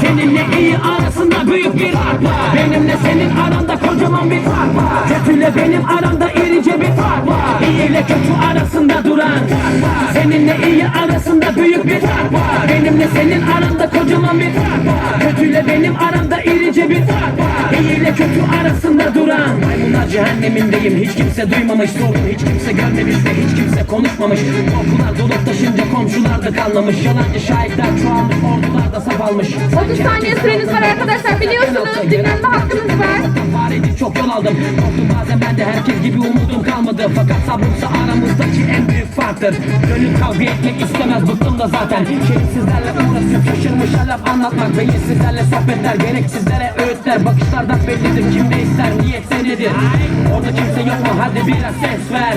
Seninle iyi arasında büyük bir fark var. Benimle senin aranda kocaman bir fark var. Kötüyle benim aramda irice bir fark var. İyi ile kötü arasında duran Seninle iyi arasında büyük bir fark var. Benimle senin aranda kocaman bir fark var. Kötüyle benim aramda irice bir fark var İyi ile kötü arasında duran. Maymunlar cehennemindeyim hiç kimse duymamış. Sordum hiç kimse görmemiş ve hiç kimse konuşmamış. Korkular dolup taşınca komşular da kanlamış Yalancı şahitler çoğalmış ordular da saf almış. 30 saniye süreniz var arkadaşlar biliyorsunuz. Dinlenme hakkınız var. Fareci çok yol aldım. Korktum bazen ben de herkes gibi umudum kalmadı. Fakat sabrımsa aramızdaki en büyük farktır. Gönül kavga etmek istemez bıktım da zaten. Şerefsizlerle uğraşıp şaşırmış laf anlatmak Beyinsizlerle sohbetler gereksizlere öğütler Bakışlardan bellidir. Kim ne ister niyetse nedir Orada kimse yok mu? Hadi biraz ses ver